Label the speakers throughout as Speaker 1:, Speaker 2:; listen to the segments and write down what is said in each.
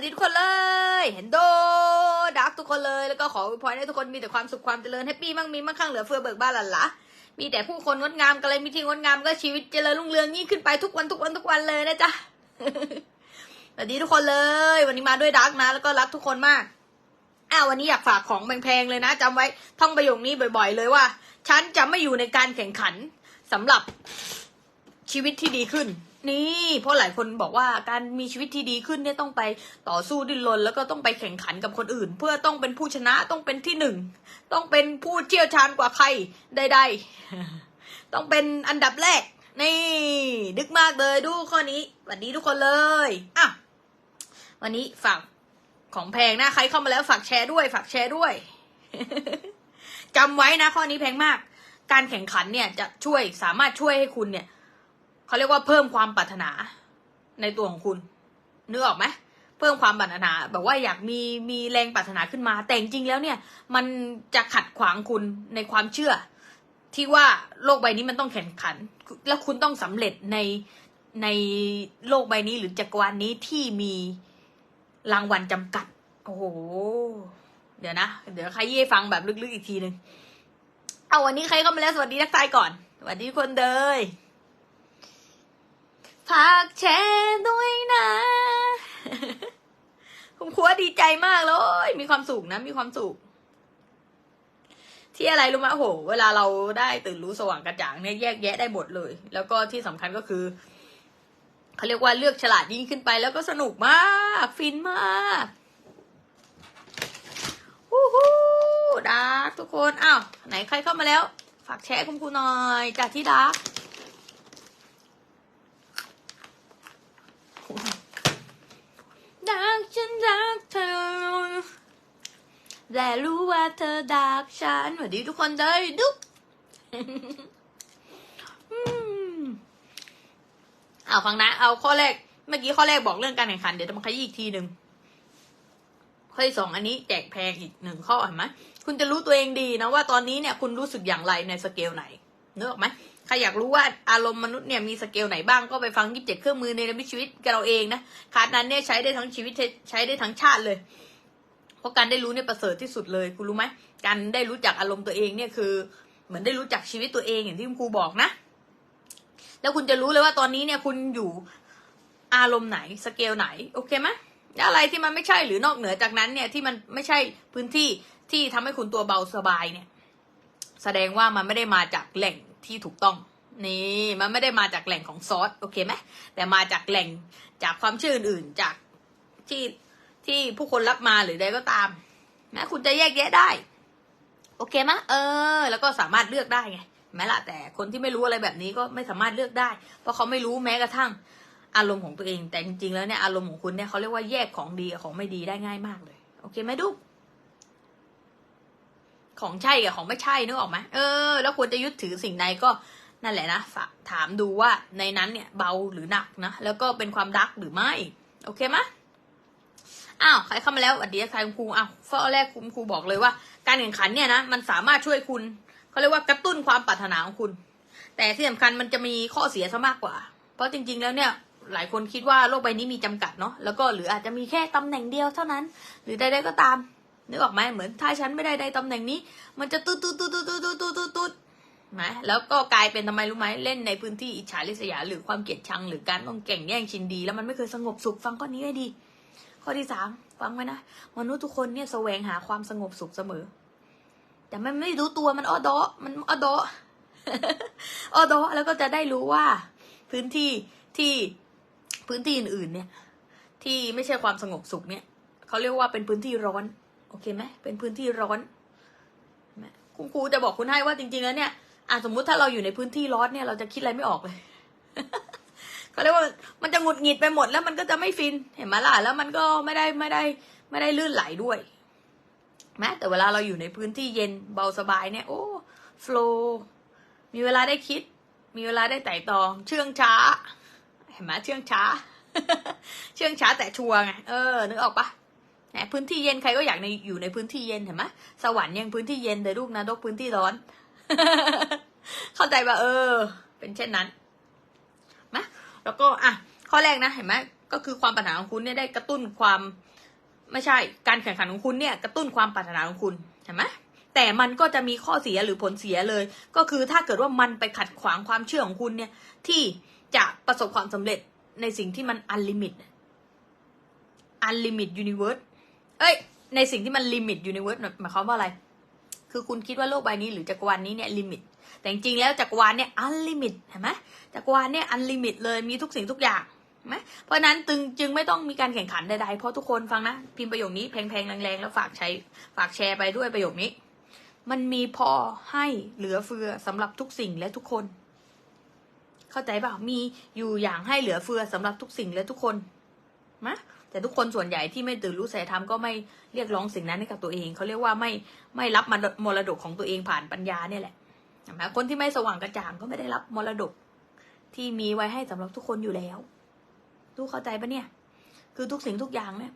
Speaker 1: วัสดีทุกคนเลย เห็นโดดักทุกคนเลย แล้วก็ขอวพรให้ทุกคนมีแต่ความสุขความเจริญแฮปปี้มั่งมีมั่งคั่งเหลือเฟือเบิกบ้านหลันละมีแต่ผู้คนงดงามกันเลยมีที่งดงามก็ชีวิตเจริญรุ่งเรืองยิ่งขึ้นไปทุกวันทุกวันทุกวันเลยนะจ๊ะสวัสดีทุกคนเลย วันนี้มาด้วยดักนะ แล้วก็รักทุกคนมากอ้าววันนี้อยากฝากของแพงๆเลยนะจำไว้ท่องประโยคนี้บ่อย ๆ เลยว่า ฉันจะไม่อยู่ในการแข่งขันสำหรับชีวิตที่ดีขึ้น นี่ เพราะหลายคนบอกว่าการมีชีวิตที่ดีขึ้นเนี่ยต้องไปต่อสู้ดิ้นรนแล้วก็ต้องไปแข่งขันกับคนอื่น เพื่อต้องเป็นผู้ชนะต้องเป็นที่หนึ่งต้องเป็นผู้เชี่ยวชาญกว่าใครใดๆ ต้องเป็นอันดับแรก นี่ ดึกมากเลยดูข้อนี้สวัสดีทุกคนเลยอะวันนี้ฝากของแพงนะใครเข้ามาแล้วฝากแชร์ด้วย ฝากแชร์ด้วยจำไว้นะข้อนี้แพงมาก การแข่งขันเนี่ยจะช่วยสามารถช่วยให้คุณเนี่ย เขาเรียกว่าเพิ่มความปรารถนาในตัวของคุณนึกออกไหมเพิ่มความปรารถนาแบบว่าอยากมีมีแรงปรารถนาขึ้นมา แต่จริงๆแล้วเนี่ย มันจะขัดขวางคุณในความเชื่อ ที่ว่าโลกใบนี้มันต้องแข่งขัน แล้วคุณต้องสำเร็จในในโลกใบนี้หรือจักรวาลนี้ที่มีรางวัลจำกัด โอ้โห เดี๋ยวนะ เดี๋ยวใครเย่ฟังแบบลึกๆอีกทีหนึ่งเอาวันนี้ใครเข้ามาแล้วสวัสดีทักทายก่อน สวัสดีคนเลย ฝากแชร์ด้วยนะ คุณครูว่าดีใจมากเลย มีความสุขนะ มีความสุข ที่อะไรรู้ไหมโอ้โห เวลาเราได้ตื่นรู้สว่างกระจ่างเนี่ยแยกแยะได้หมดเลย แล้วก็ที่สำคัญก็คือเขาเรียกว่าเลือกฉลาดยิ่งขึ้นไปแล้วก็สนุกมาก ฟินมากฮู้ฮู้ดาร์กทุกคน อ้าว ไหนใครเข้ามาแล้ว ฝากแชร์คุณครูหน่อยจากที่ดาร์กดัก ฉันรักเธอแต่รู้ว่าเธอดักฉันสวัสดีทุกคนเลยดุ๊กเอาฟังนะ เอาข้อแรก เมื่อกี้ข้อแรกบอกเรื่องการแข่งขัน เดี๋ยวจะมาขยี้อีกทีหนึ่งข้อที่สองอันนี้แจกแพงอีกหนึ่งข้อเห็นไหมคุณจะรู้ตัวเองดีนะว่าตอนนี้เนี่ยคุณรู้สึกอย่างไรในสเกลไหนนึกออไหม ใครอยากรู้ว่าอารมณ์มนุษย์เนี่ยมีสเกลไหนบ้างก็ไปฟังยี่สิบเจ็ดเครื่องมือในชีวิตกับเราเองนะคาร์ดนั้นเนี่ยใช้ได้ทั้งชีวิตใช้ได้ทั้งชาติเลย เพราะการได้รู้เนี่ยประเสริฐที่สุดเลยคุณรู้ไหมการได้รู้จักอารมณ์ตัวเองเนี่ยคือ เหมือนได้รู้จักชีวิตตัวเองอย่างที่คุณครูบอกนะ แล้วคุณจะรู้เลยว่าตอนนี้เนี่ยคุณอยู่อารมณ์ไหนสเกลไหนโอเคไหมแล้วอะไรที่มันไม่ใช่หรือนอกเหนือจากนั้นเนี่ยที่มันไม่ใช่พื้นที่ที่ทำให้คุณตัวเบาสบายเนี่ย แสดงว่ามันไม่ได้มาจากแหล่ง ที่ถูกต้องนี่มันไม่ได้มาจากแหล่งของซอสโอเคไหมแต่มาจากแหล่งจากความเชื่ออื่นๆจากที่ที่ผู้คนรับมาหรือใดก็ตามนะคุณจะแยกแยะได้ โอเคไหมเออ แล้วก็สามารถเลือกได้ไงแม้ละแต่คนที่ไม่รู้อะไรแบบนี้ก็ไม่สามารถเลือกได้ เพราะเขาไม่รู้แม้กระทั่งอารมณ์ของตัวเอง แต่จริงๆแล้วเนี่ยอารมณ์ของคุณเนี่ยเขาเรียกว่าแยกของดีกับของไม่ดีได้ง่ายมากเลย โอเคไหมดุก ของใช่กับของไม่ใช่นึกออกไหมเออแล้วควรจะยึดถือสิ่งใดก็นั่นแหละนะถามดูว่าในนั้นเนี่ยเบาหรือหนักนะแล้วก็เป็นความรักหรือไม่ โอเคไหมอ้าวใครเข้ามาแล้วสวัสดีใครคุณครูอ้าวข้อแรกคุณครูบอกเลยว่า การแข่งขันเนี่ยนะมันสามารถช่วยคุณเขาเรียกว่ากระตุ้นความปรารถนาของคุณ แต่ที่สำคัญมันจะมีข้อเสียซะมากกว่า เพราะจริง ๆ แล้วเนี่ยหลายคนคิดว่าโลกใบนี้มีจำกัดเนาะแล้วก็หรืออาจจะมีแค่ตำแหน่งเดียวเท่านั้น หรือใดๆก็ตาม นึกออกไหมเหมือนถ้าฉันไม่ได้ได้ตำแหน่งนี้ มันจะตุ๊ดตุ๊ดตุ๊ดตุ๊ดตุ๊ดตุ๊ดตุ๊ดตุ๊ดตุ๊ดไหมแล้วก็กลายเป็นทำไมรู้ไหมเล่นในพื้นที่อิจฉาริษยาหรือความเกลียดชังหรือการต้องแข่งแย่งชิงดี แล้วมันไม่เคยสงบสุขฟังข้อนี้ให้ดี ข้อที่สามฟังไว้นะมนุษย์ทุกคนเนี่ยแสวงหาความสงบสุขเสมอ แต่มันไม่รู้ตัวมันอ้อดอมันอ้อดออ้อดอแล้วก็จะได้รู้ว่า พื้นที่ที่พื้นที่อื่นๆเนี่ย ที่ไม่ใช่ความสงบสุขเนี่ยเขาเรียกว่าเป็นพื้นที่ร้อน โอเคไหมเป็นพื้นที่ร้อนคุณครูจะบอกคุณให้ว่าจริงๆแล้วเนี่ยอะสมมุติถ้าเราอยู่ในพื้นที่ร้อนเนี่ยเราจะคิดอะไรไม่ออกเลยเขาเรียกว่ามันจะหงุดหงิดไปหมดแล้วมันก็จะไม่ฟินเห็นไหมล่ะแล้วมันก็ไม่ได้ไม่ได้ไม่ได้ลื่นไหลด้วยแม้แต่เวลาเราอยู่ในพื้นที่เย็นเบาสบายเนี่ยโอ้ฟล์มีเวลาได้คิด มีเวลาได้ไต่ตอง เชื่องช้า เห็นไหมเชื่องช้า เชื่องช้าแต่ชัวร์ไงเออนึกออกปะ แหมพื้นที่เย็นใครก็อยากในอยู่ในพื้นที่เย็นเห็นไหมสวรรค์ยังพื้นที่เย็นแต่ลูกนะดกพื้นที่ร้อน เข้าใจปะเออ เป็นเช่นนั้นมะแล้วก็อะข้อแรกนะเห็นไหมก็คือความปรารถนาของคุณเนี่ยได้กระตุ้นความไม่ใช่ การแข่งขันของคุณเนี่ยกระตุ้นความปรารถนาของคุณเห็นไหมแต่มันก็จะมีข้อเสียหรือผลเสียเลย ก็คือถ้าเกิดว่ามันไปขัดขวางความเชื่อของคุณเนี่ย ที่จะประสบความสำเร็จในสิ่งที่มันอันลิมิตอันลิมิตยูนิเวิร์ส เอ้ย ในสิ่งที่มันลิมิตยูนิเวิร์สหมายความว่าอะไร คือคุณคิดว่าโลกใบนี้หรือจักรวาลนี้เนี่ยลิมิต แต่จริงๆแล้วจักรวาลเนี่ยอันลิมิตเห็นไหมจักรวาลเนี่ยอันลิมิตเลยมีทุกสิ่งทุกอย่างเห็นไหมเพราะนั้นจึงจึงไม่ต้องมีการแข่งขันใดๆ เพราะทุกคนฟังนะ พิมพ์ประโยคนี้แพงๆแรงๆ แล้วฝากใช้ฝากแชร์ไปด้วยประโยคนี้ มันมีพอให้เหลือเฟือสำหรับทุกสิ่งและทุกคน เข้าใจเปล่ามีอยู่อย่างให้เหลือเฟือสำหรับทุกสิ่งและทุกคน นะแต่ทุกคนส่วนใหญ่ที่ไม่ตื่นรู้ใส่ธรรมก็ไม่เรียกร้องสิ่งนั้นให้กับตัวเองเขาเรียกว่าไม่ไม่รับมรดกของตัวเองผ่านปัญญาเนี่ยแหละเห็นไหมคนที่ไม่สว่างกระจ่างก็ไม่ได้รับมรดกที่มีไว้ให้สำหรับทุกคนอยู่แล้วทุกเข้าใจปะเนี่ย คือทุกสิ่งทุกอย่างเนี่ย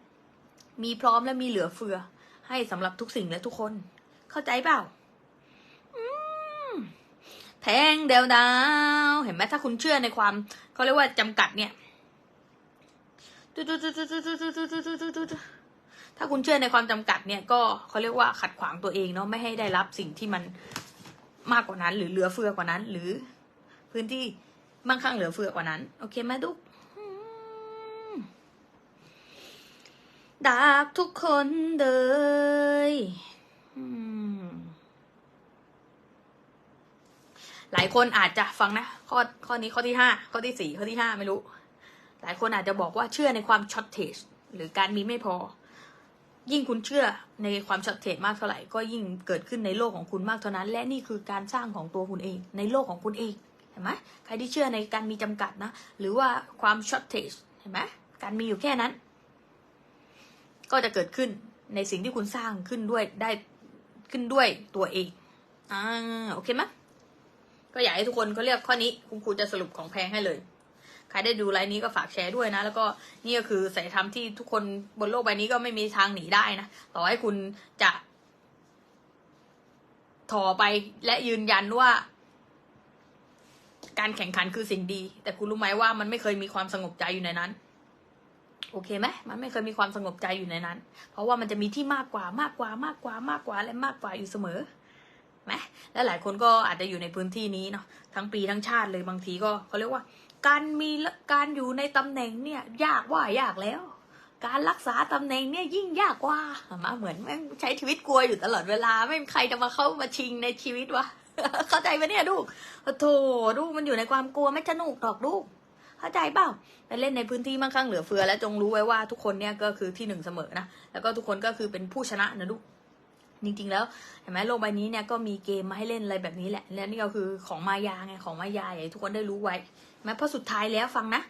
Speaker 1: มีพร้อมและมีเหลือเฟือ ให้สำหรับทุกสิ่งและทุกคน เข้าใจเปล่าแพงเดวดาว เห็นไหมถ้าคุณเชื่อในความเขาเรียกว่าจำกัดเนี่ย ถ้าคุณเชื่อในความจำกัดเนี่ยก็เขาเรียกว่าขัดขวางตัวเองเนาะไม่ให้ได้รับสิ่งที่มันมากกว่านั้น หรือเหลือเฟือกว่านั้น หรือพื้นที่มั่งคั่งเหลือเฟือกว่านั้น โอเคไหมทุกดักทุกคนเลยหลายคนอาจจะฟังนะ ข้อข้อนี้ข้อที่ห้าข้อที่สี่ข้อที่ห้าไม่รู้ หลายคนอาจจะบอกว่าเชื่อในความช็อตเทสหรือการมีไม่พอ ยิ่งคุณเชื่อในความช็อตเทสมากเท่าไหร่ ก็ยิ่งเกิดขึ้นในโลกของคุณมากเท่านั้น และนี่คือการสร้างของตัวคุณเอง ในโลกของคุณเองเห็นไหมใครที่เชื่อในการมีจำกัดนะ หรือว่าความช็อตเทสเห็นไหมการมีอยู่แค่นั้น ก็จะเกิดขึ้นในสิ่งที่คุณสร้างขึ้นด้วยได้ขึ้นด้วยตัวเองอ่าโอเคไหมก็อยากให้ทุกคนก็เรียกข้อนี้ คุณครูจะสรุปของแพงให้เลย ครได้ดูไลน์นี้ก็ฝากแชร์ด้วยนะ แล้วก็นี่ก็คือสายธรรมที่ทุกคนบนโลกใบนี้ก็ไม่มีทางหนีได้นะ ต่อให้คุณจะถอไปและยืนยันว่า การแข่งขันคือสิ่งดี แต่คุณรู้ไหมว่ามันไม่เคยมีความสงบใจอยู่ในนั้น โอเคไหมมันไม่เคยมีความสงบใจอยู่ในนั้น เพราะว่ามันจะมีที่มากกว่ามากกว่ามากกว่ามากกว่าและมากกว่าอยู่เสมอไหมและหลายคนก็อาจจะอยู่ในพื้นที่นี้เนาะทั้งปีทั้งชาติเลยบางทีก็เขาเรียกว่า การมีการอยู่ในตำแหน่งเนี่ย ยากว่ายากแล้ว การรักษาตำแหน่งเนี่ยยิ่งยากกว่ามาเหมือนแม่งใช้ชีวิตกลัวอยู่ตลอดเวลาไม่มีใครจะมาเข้ามาชิงในชีวิตวะเข้าใจไหมเนี่ยลูกโถลูกมันอยู่ในความกลัวไม่สนุกหรอกลูกเข้าใจเปล่าไปเล่นในพื้นที่มั่งคั่งเหลือเฟือ และจงรู้ไว้ว่าทุกคนเนี่ยก็คือที่หนึ่งเสมอนะแล้วก็ทุกคนก็คือเป็นผู้ชนะนะลูก จริงๆแล้วเห็นไหมโลกใบนี้เนี่ยก็มีเกมมาให้เล่นอะไรแบบนี้แหละและนี่ก็คือของมายาไงของมายาให้ทุกคนได้รู้ไว้แม้เพราะสุดท้ายแล้วฟังนะ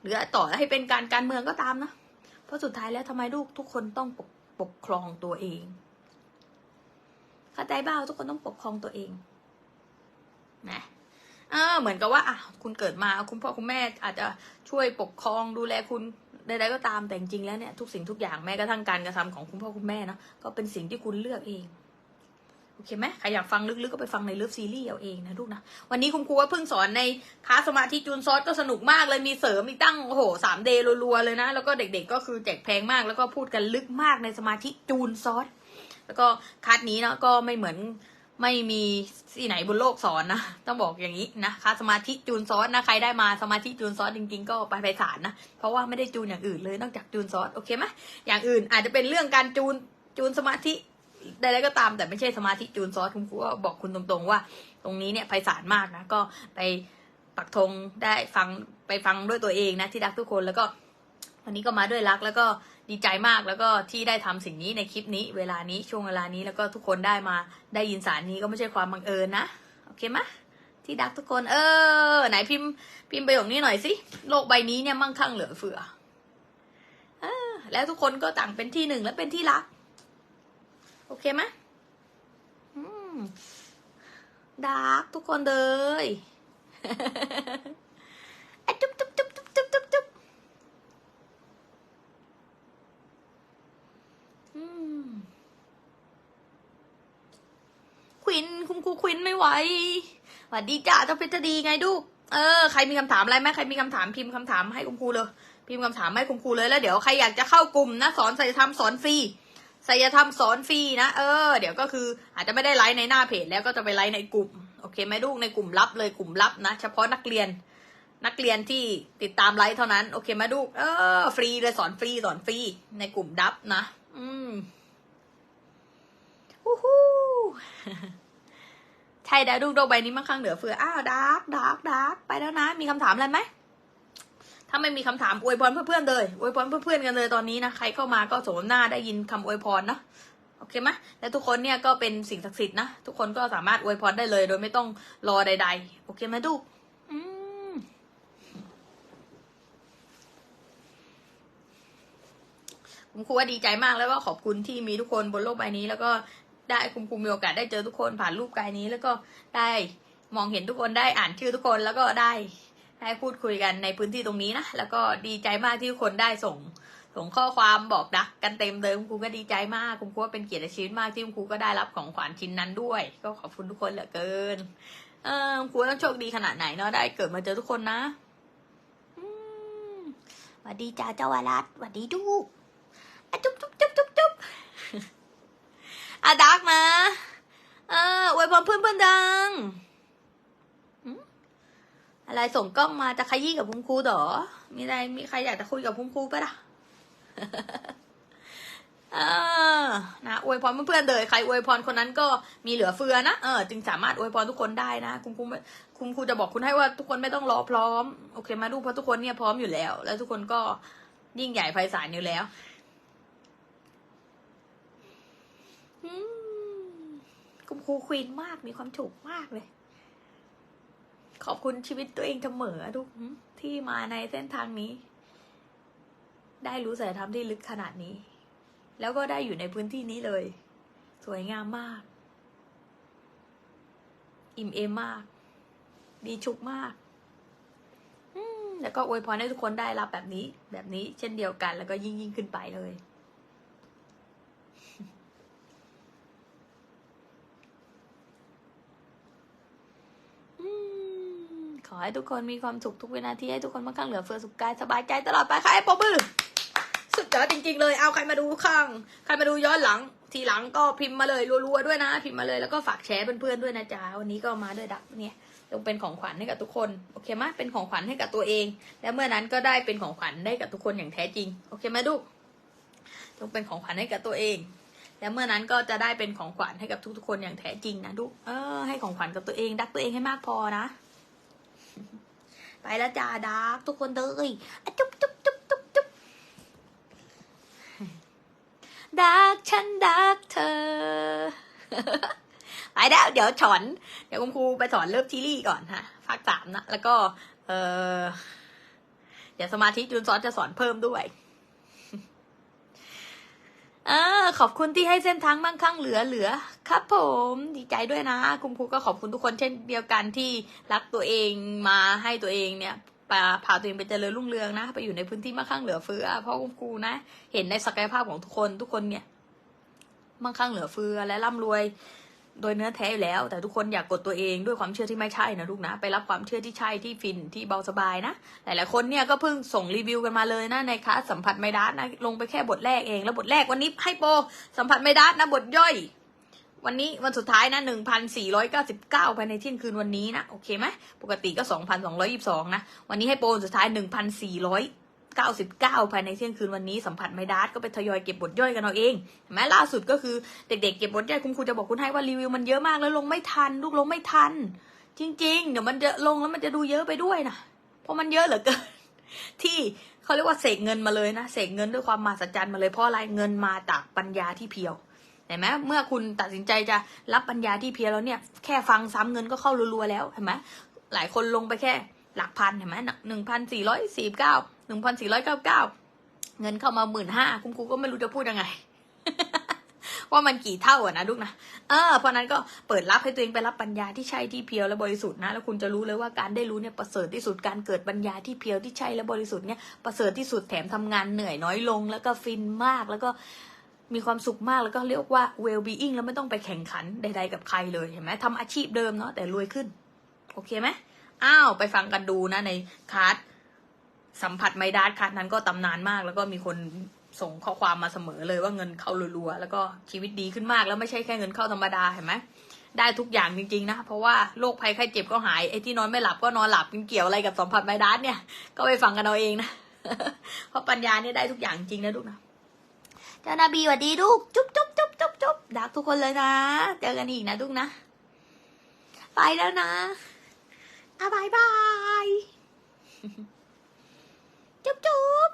Speaker 1: หรือต่อให้เป็นการการเมืองก็ตามนะเพราะสุดท้ายแล้วทำไมลูกทุกคนต้องปกปกครองตัวเองเข้าใจบ้าทุกคนต้องปกครองตัวเองนะเออเหมือนกับว่าอะคุณเกิดมาคุณพ่อคุณแม่อาจจะช่วยปกครองดูแลคุณ ใดๆก็ตามแต่จริงแล้วเนี่ยทุกสิ่งทุกอย่างแม้กระทั่งการกระทำของคุณพ่อคุณแม่เนาะก็เป็นสิ่งที่คุณเลือกเองโอเคไหมใครอยากฟังลึกๆก็ไปฟังในเลิฟซีรีส์เอาเองนะลูกนะวันนี้คุณครูว่าเพิ่งสอนในคลาสสมาธิจูนซอสก็สนุกมากเลยมีเสริมอีกตั้งโอ้โหสามเดย์รัวๆเลยนะ แล้วก็เด็กๆก็คือแจกแพงมากแล้วก็พูดกันลึกมากในสมาธิจูนซอสแล้วก็คลาสนี้เนาะก็ไม่เหมือน ไม่มีที่ไหนบนโลกสอนนะ ต้องบอกอย่างนี้นะค่าสมาธิจูนซอสนะใครได้มาสมาธิจูนซอสจริง ๆ ก็ไปไปศาลนะ เพราะว่าไม่ได้จูนอย่างอื่นเลยนอกจากจูนซอสโอเคไหมอย่างอื่นอาจจะเป็นเรื่องการจูนจูนสมาธิใดๆก็ตามแต่ไม่ใช่สมาธิจูนซอสคุณครูก็บอกคุณตรงๆว่า ตรงนี้เนี่ยไพศาลมากนะก็ไปปักธงได้ฟังไปฟังด้วยตัวเองนะที่รักทุกคนแล้วก็วันนี้ก็มาด้วยรักแล้วก็ ดีใจมากแล้วก็ที่ได้ทำสิ่งนี้ในคลิปนี้ เวลานี้ช่วงเวลานี้แล้วก็ทุกคนได้มาได้ยินสารนี้ก็ไม่ใช่ความบังเอิญนะโอเคไหมที่ดักทุกคนเออ ไหนพิมพ์พิมพ์ประโยคนี้หน่อยสิโลกใบนี้เนี่ยมั่งคั่งเหลือเฟืออแล้วทุกคนก็ต่างเป็นที่หนึ่งและเป็นที่รัก โอเคไหมดักทุกคนเลยจุ๊บจุ๊บจุ๊บจุ๊บจุ๊บจุ๊บจุ๊บควิน ควินไม่ไหวสวัสดีจ้าเจ้าเพชรดีไงดูเออใครมีคำถามอะไรไหมใครมีคำถามพิมพ์คำถามให้คุณครูเลย พิมพ์คำถามให้คุณครูเลยแล้วเดี๋ยวใครอยากจะเข้ากลุ่มนะสอนศัลยธรรมสอนฟรีศัลยธรรมสอนฟรีนะเออเดี๋ยวก็คืออาจจะไม่ได้ไลฟ์ในหน้าเพจแล้วก็จะไปไลฟ์ในกลุ่มโอเคไหมลูกในกลุ่มลับเลยกลุ่มลับนะ เฉพาะนักเรียน นักเรียนที่ติดตามไลฟ์เท่านั้นโอเคไหมลูกเออฟรีเลยสอนฟรีสอนฟรีในกลุ่มดับนะ อืมฮู้ ฮู้ใช่แล้วลูกโลกใบนี้มั่งคั่งเหลือเฟือ อ้าวดาร์กดาร์กดาร์กไปแล้วนะ มีคำถามอะไรไหม ถ้าไม่มีคำถามอวยพรเพื่อนๆเลยอวยพรเพื่อนๆกันเลยตอนนี้นะ ใครเข้ามาก็สมหน้าได้ยินคำอวยพรเนาะโอเคไหมและทุกคนเนี่ยก็เป็นสิ่งศักดิ์สิทธิ์นะ ทุกคนก็สามารถอวยพรได้เลย โดยไม่ต้องรอใด ๆ โอเคไหมลูกอืมคุณครูว่าดีใจมากแล้วก็ขอบคุณที่มีทุกคนบนโลกใบนี้ แล้วก็ ได้คุณครูมีโอกาสได้เจอทุกคนผ่านรูปกายนี้ แล้วก็ได้มองเห็นทุกคนได้อ่านชื่อทุกคนแล้วก็ได้ได้พูดคุยกันในพื้นที่ตรงนี้นะแล้วก็ดีใจมากที่ทุกคนได้ส่งส่งข้อความบอกดักกันเต็มเลยคุณครูก็ดีใจมากคุณครูว่าเป็นเกียรติชีวิตมากที่คุณครูก็ได้รับของขวัญชิ้นนั้นด้วย ก็ขอบคุณทุกคนเหลือเกิน เออครูต้องโชคดีขนาดไหนเนาะได้เกิดมาเจอทุกคนนะสวัสดีจ้าเจ้าวรัตสวัสดีดูจุ๊บจุ๊บจุ๊บ อะดักนะเอออวยพรเพื่อนเพื่อนดังอะไรส่งกล้องมาจะขยี้กับคุณครูเหรอ มีอะไรมีใครอยากจะคุยกับคุณครูปะล่ะเออนะอวยพรเพื่อนๆเลยใครอวยพรคนนั้นก็มีเหลือเฟือนะเออจึงสามารถอวยพรทุกคนได้นะคุณครูไม่คุณครูจะบอกคุณให้ว่าทุกคนไม่ต้องรอพร้อมโอเคมาดูเพราะทุกคนเนี่ยพร้อมอยู่แล้ว แล้วทุกคนก็ยิ่งใหญ่ไพศาลอยู่แล้ว อืม คุณครูควีนมากมีความสุขมากเลย ขอบคุณชีวิตตัวเองเสมอทุกที่มาในเส้นทางนี้ ได้รู้สายธรรมที่ลึกขนาดนี้ แล้วก็ได้อยู่ในพื้นที่นี้เลย สวยงามมาก อิ่มเอมมาก ดีชุกมากแล้วก็อวยพรให้ทุกคนได้รับแบบนี้ แบบนี้เช่นเดียวกัน แล้วก็ยิ่งยิ่งขึ้นไปเลย อืมขอ ให้ทุกคนมีความสุขทุกวินาทีให้ทุกคนมั่งคั่งเหลือเฟือสุขกายสบายใจตลอดไปค่ะไอ้ปอมือสุดยอดจริง ๆ เลยเอาใครมาดูข้างใครมาดูย้อนหลัง ทีหลังก็พิมพ์มาเลยรัวๆด้วยนะ พิมพ์มาเลยแล้วก็ฝากแชร์เพื่อนๆด้วยนะจ๊ะวันนี้ก็มาด้วยดับเนี่ยต้องเป็นของขวัญให้กับทุกคนโอเคไหมเป็นของขวัญให้กับตัวเอง และเมื่อนั้นก็ได้เป็นของขวัญได้กับทุกคนอย่างแท้จริงโอเคไหมลูกต้องเป็นของขวัญให้กับตัวเองและเมื่อนั้นก็จะได้เป็นของขวัญให้กับทุกๆคนอย่างแท้จริงนะลูกเออให้ของขวัญกับตัวเองดักตัวเองให้มากพอนะ ไปแล้วจ้าดักทุกคนเลยอจุ๊บจุ๊บจุ๊บจุ๊บจุ๊บดักฉันดักเธอ ไปแล้วเดี๋ยวสอน เดี๋ยวคุณครูไปสอนเลิฟทีรี่ก่อนฮะภาคสามนะ แล้วก็ เออเดี๋ยวสมาธิจูนซอสจะสอนเพิ่มด้วย อาขอบคุณที่ให้เส้นทางมั่งคั่งเหลือเหลือ ครับผมดีใจด้วยนะ คุณครูก็ขอบคุณทุกคนเช่นเดียวกันที่รักตัวเองมาให้ตัวเองเนี่ยพาพาตัวเองไปเจริญรุ่งเรืองนะ ไปอยู่ในพื้นที่มั่งคั่งเหลือเฟือเพราะคุณครูนะ เห็นในศักยภาพของทุกคนทุกคนเนี่ย มั่งคั่งเหลือเฟือและร่ำรวย โดยเนื้อแท้อยู่แล้ว แต่ทุกคนอยากกดตัวเองด้วยความเชื่อที่ไม่ใช่นะลูกนะ ไปรับความเชื่อที่ใช่ที่ฟินที่เบาสบายนะ หลายๆคนเนี่ยก็เพิ่งส่งรีวิวกันมาเลยนะในคลาสสัมผัสไมดัสนะลงไปแค่บทแรกเอง แล้วบทแรกวันนี้ให้โปรสัมผัสไมดัสนะบทย่อย วันนี้วันสุดท้ายนะหนึ่งพันสี่ร้อยเก้าสิบเก้าภายในเที่ยงคืนวันนี้นะโอเคไหมปกติก็สองพันสองร้อยิบสองนะวันนี้ให้โปรสุดท้ายหนึ่งพันสี่ร้อย เก้าสิบเก้าภายในเที่ยงคืนวันนี้สัมผัสไม่ดัสก็ไปทยอยเก็บบทย่อยกันเอาเองเห็นไหมล่าสุดก็คือเด็กๆเก็บบทย่อยคุณครูจะบอกคุณให้ว่ารีวิวมันเยอะมากแล้วลงไม่ทัน ลูกลงไม่ทัน จริง ๆ เดี๋ยวมันจะลงแล้วมันจะดูเยอะไปด้วยนะเพราะมันเยอะเหลือเกินที่เขาเรียกว่าเสกเงินมาเลยนะเสกเงินด้วยความมหัศจรรย์มาเลยเพราะอะไรเงินมาจากปัญญาที่เพียวเห็นไหมเมื่อคุณตัดสินใจจะรับปัญญาที่เพียวแล้วเนี่ย แค่ฟังซ้ำเงินก็เข้ารัวๆแล้วเห็นไหมหลายคนลงไปแค่ หลักพันเห็นไหมหนึ่งพันสี่ร้อยสี่เก้าหนึ่งพันสี่ร้อยเก้าเก้าเงินเข้ามาหมื่นห้าคุณครูก็ไม่รู้จะพูดยังไง ว่ามันกี่เท่าอะนะลูกนะเออเพราะนั้นก็เปิดรับให้ตัวเองไปรับปัญญาที่ใช่ที่เพียวและบริสุทธิ์นะแล้วคุณจะรู้เลยว่าการได้รู้เนี่ยประเสริฐที่สุดการเกิดปัญญาที่เพียวที่ใช่และบริสุทธิ์เนี่ยประเสริฐที่สุดแถมทำงานเหนื่อยน้อยลง แล้วก็ฟินมากแล้วก็มีความสุขมากแล้วก็เรียกว่า well being แล้วไม่ต้องไปแข่งขันใด ๆ กับใครเลยเห็นไหมทำอาชีพเดิมเนาะแต่รวยขึ้น โอเคไหม อ้าวไปฟังกันดูนะในคลาสสัมผัสไมดัสค่ะนั้นก็ตำนานมาก แล้วก็มีคนส่งข้อความมาเสมอเลยว่าเงินเข้ารัวๆแล้วก็ชีวิตดีขึ้นมากแล้วไม่ใช่แค่เงินเข้าธรรมดาเห็นไหมได้ทุกอย่างจริงๆนะ เพราะว่าโรคภัยไข้เจ็บก็หายไอ้ที่นอนไม่หลับก็นอนหลับมันเกี่ยวอะไรกับสัมผัสไมดัสเนี่ย ก็ไปฟังกันเอาเองนะเพราะปัญญาเนี่ยได้ทุกอย่างจริงนะลูกนะเจ้านาบีสวัสดีลูกจุ๊บจุ๊บจุ๊บจุ๊บจุ๊บดักทุกคนเลยนะ เจอกันอีกนะลูกนะ ไปแล้วนะ อะบายบาย จุ๊บจุ๊บ